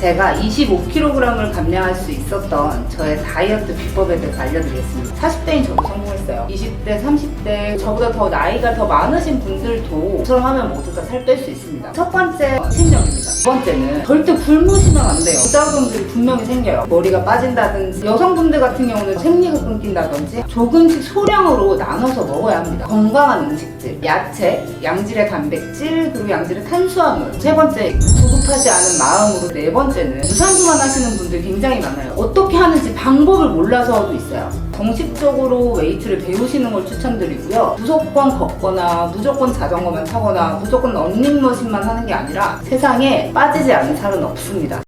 제가 25kg을 감량할 수 있었던 저의 다이어트 비법에 대해서 알려드리겠습니다. 40대인 저도 성공했어요. 20대, 30대, 저보다 더 나이가 더 많으신 분들도 저처럼 하면 모두 다 살 뺄 수 있습니다. 첫 번째, 식량입니다. 두 번째는 절대 굶으시면 안 돼요. 부작용들이 분명히 생겨요. 머리가 빠진다든지 여성분들 같은 경우는 생리가 끊긴다든지 조금씩 소량으로 나눠서 먹어야 합니다. 건강한 음식들, 야채, 양질의 단백질, 그리고 양질의 탄수화물. 세 번째, 조급하지 않은 마음으로 네 번째는 유산소만 하시는 분들 굉장히 많아요. 어떻게 하는지 방법을 몰라서도 있어요. 정식적으로 웨이트를 배우시는 걸 추천드리고요. 무조건 걷거나 무조건 자전거만 타거나 무조건 런닝머신만 하는 게 아니라 세상에 빠지지 않는 살은 없습니다.